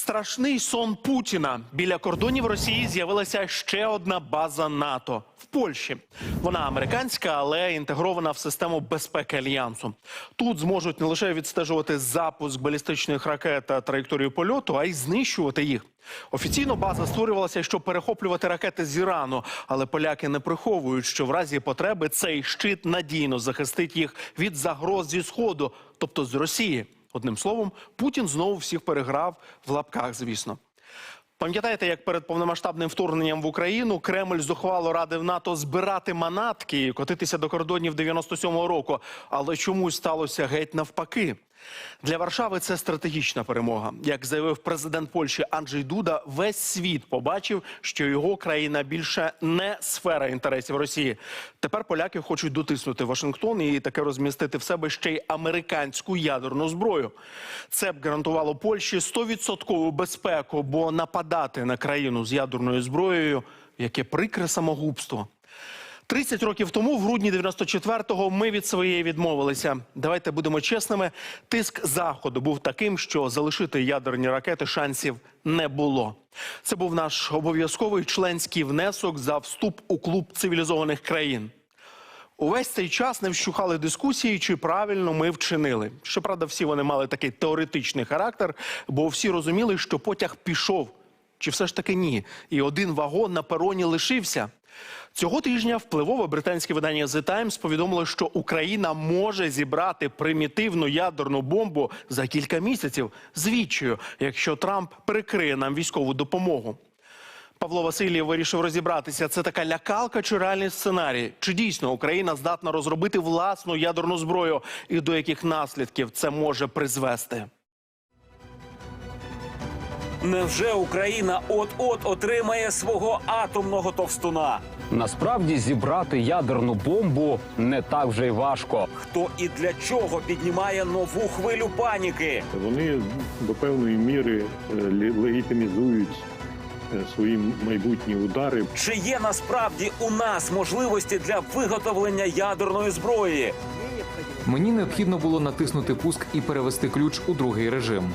Страшний сон Путіна. Біля кордонів Росії з'явилася ще одна база НАТО в Польщі. Вона американська, але інтегрована в систему безпеки альянсу. Тут зможуть не лише відстежувати запуск балістичних ракет та траєкторію польоту, а й знищувати їх. Офіційно база створювалася, щоб перехоплювати ракети з Ірану, але поляки не приховують, що в разі потреби цей щит надійно захистить їх від загроз зі сходу, тобто з Росії. Одним словом, Путін знову всіх переграв в лапках, звісно. Пам'ятаєте, як перед повномасштабним вторгненням в Україну Кремль зухвало радив НАТО збирати манатки і котитися до кордонів 97-го року, але чомусь сталося геть навпаки. Для Варшави це стратегічна перемога. Як заявив президент Польщі Анджей Дуда, весь світ побачив, що його країна більше не сфера інтересів Росії. Тепер поляки хочуть дотиснути Вашингтон і таке розмістити в себе ще й американську ядерну зброю. Це б гарантувало Польщі 100% безпеку, бо нападати на країну з ядерною зброєю яке прикре самогубство. 30 років тому, в грудні 94-го, ми від своєї відмовилися. Давайте будемо чесними. Тиск заходу був таким, що залишити ядерні ракети шансів не було. Це був наш обов'язковий членський внесок за вступ у клуб цивілізованих країн. Увесь цей час не вщухали дискусії, чи правильно ми вчинили. Щоправда, всі вони мали такий теоретичний характер, бо всі розуміли, що потяг пішов. Чи все ж таки ні? І один вагон на пероні лишився. Цього тижня впливове британське видання The Times повідомило, що Україна може зібрати примітивну ядерну бомбу за кілька місяців з відчаю, якщо Трамп перекриє нам військову допомогу. Павло Васильєв вирішив розібратися, це така лякалка чи реальний сценарій? Чи дійсно Україна здатна розробити власну ядерну зброю, і до яких наслідків це може призвести? Невже Україна от-от отримає свого атомного товстуна? Насправді зібрати ядерну бомбу не так вже й важко. Хто і для чого піднімає нову хвилю паніки? Вони до певної міри е, легітимізують е, свої майбутні удари. Чи є насправді у нас можливості для виготовлення ядерної зброї? Мені необхідно було натиснути пуск і перевести ключ у другий режим.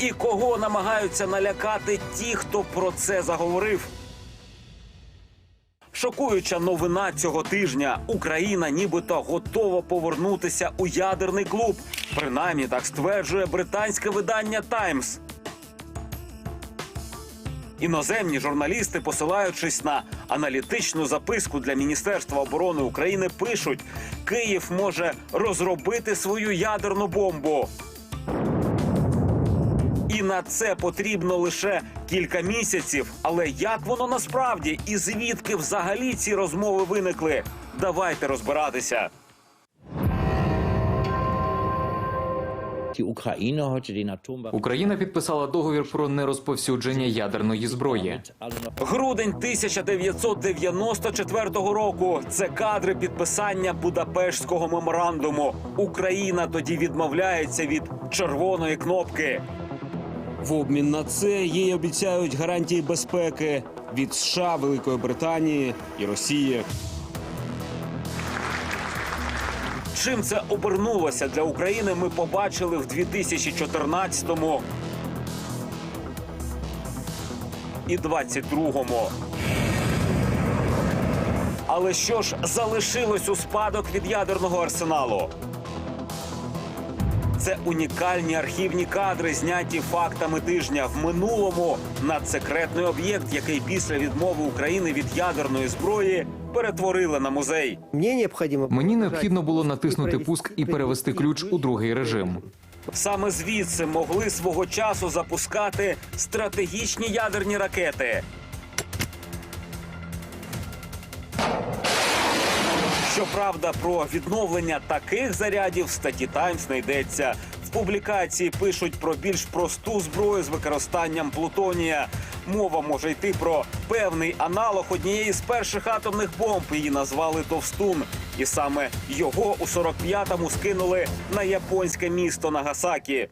І кого намагаються налякати ті, хто про це заговорив? Шокуюча новина цього тижня. Україна нібито готова повернутися у ядерний клуб. Принаймні так стверджує британське видання Таймс. Іноземні журналісти, посилаючись на аналітичну записку для Міністерства оборони України, пишуть: Київ може розробити свою ядерну бомбу. І на це потрібно лише кілька місяців. Але як воно насправді і звідки взагалі ці розмови виникли? Давайте розбиратися. Україна підписала договір про нерозповсюдження ядерної зброї. Грудень 1994 року. Це кадри підписання Будапештського меморандуму. Україна тоді відмовляється від червоної кнопки. В обмін на це їй обіцяють гарантії безпеки від США, Великої Британії і Росії. Чим це обернулося для України? Ми побачили в 2014-му і 22-му. Але що ж залишилось у спадок від ядерного арсеналу? Це унікальні архівні кадри, зняті фактами тижня в минулому. Надсекретний об'єкт, який після відмови України від ядерної зброї перетворили на музей. Мне. Мені необхідно було натиснути пуск і перевести ключ у другий режим. Саме звідси могли свого часу запускати стратегічні ядерні ракети. Щоправда, про відновлення таких зарядів в статті Таймс не. В публікації пишуть про більш просту зброю з використанням плутонія. Мова може йти про певний аналог однієї з перших атомних бомб. Її назвали Товстун. І саме його у 45-му скинули на японське місто Нагасакі.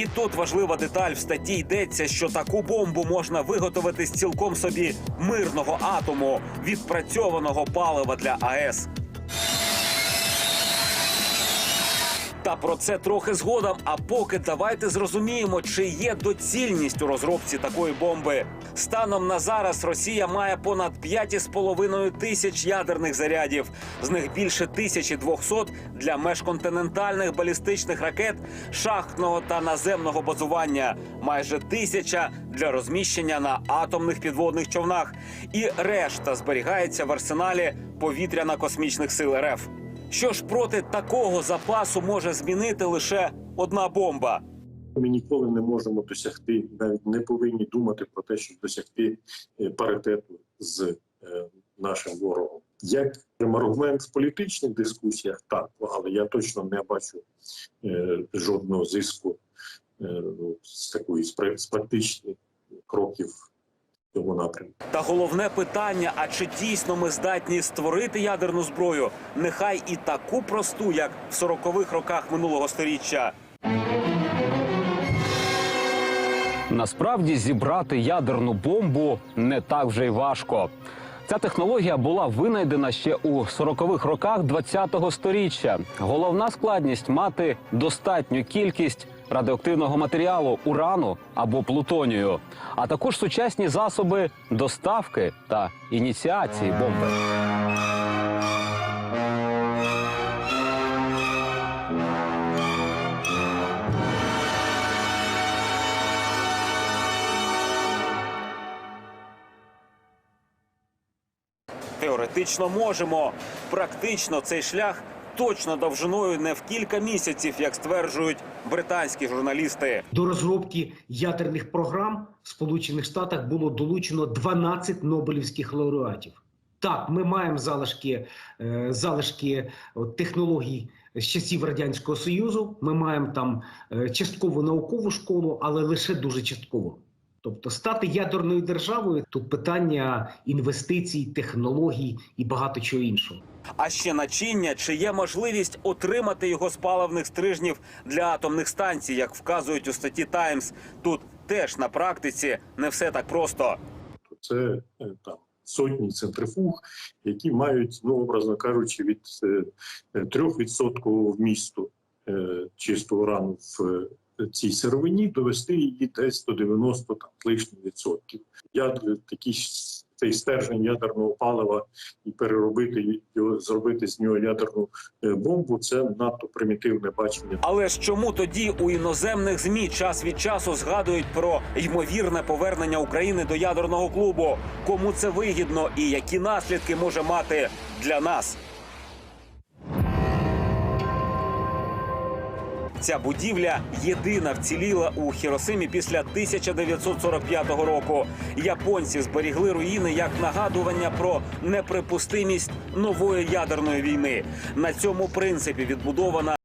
І тут важлива деталь в статті йдеться, що таку бомбу можна виготовити з цілком собі мирного атому, відпрацьованого палива для АЕС. Та про це трохи згодом. А поки давайте зрозуміємо, чи є доцільність у розробці такої бомби. Станом на зараз Росія має понад 5,5 тисяч ядерних зарядів. З них більше 1200 для межконтинентальних балістичних ракет, шахтного та наземного базування, майже тисяча для розміщення на атомних підводних човнах. І решта зберігається в арсеналі повітряно-космічних сил РФ. Що ж проти такого запасу може змінити лише одна бомба? Ми ніколи не можемо досягти, навіть не повинні думати про те, щоб досягти е, паритету з е, нашим ворогом. Як аргумент в політичних дискусіях, так, але я точно не бачу е, жодного зиску з такої з практичних кроків цьому напрямку. Та головне питання: а чи дійсно ми здатні створити ядерну зброю? Нехай і таку просту, як в 40-х роках минулого століття. Насправді зібрати ядерну бомбу не так вже й важко. Ця технологія була винайдена ще у 40-х роках 20-го сторіччя. Головна складність мати достатню кількість радіоактивного матеріалу урану або плутонію, а також сучасні засоби доставки та ініціації бомби. Теоретично можемо. Практично цей шлях точно довжиною не в кілька місяців, як стверджують британські журналісти. До розробки ядерних програм в Сполучених Штатах було долучено 12 нобелівських лауреатів. Так, ми маємо залишки, е, залишки технологій з часів радянського союзу. Ми маємо там е, частково наукову школу, але лише дуже частково. Тобто стати ядерною державою тут питання інвестицій, технологій і багато чого іншого. А ще начиння, чи є можливість отримати його з паливних стрижнів для атомних станцій, як вказують у статті Таймс. Тут теж на практиці не все так просто. то це е, там сотні центрифуг, які мають, ну образно кажучи, від е, 3% вмісту е, чистого урану в е, цій сировині довести її десь до 90 там з лишнім відсотків. Я такий с- цей стержень ядерного палива і переробити його, зробити з нього ядерну е, бомбу. Це надто примітивне бачення Але ж чому тоді у іноземних змі час від часу згадують про ймовірне повернення України до ядерного клубу? Кому це вигідно і які наслідки може мати для нас? Ця будівля єдина вціліла у Хіросимі після 1945 року. Японці зберігли руїни як нагадування про неприпустимість нової ядерної війни. На цьому принципі відбудована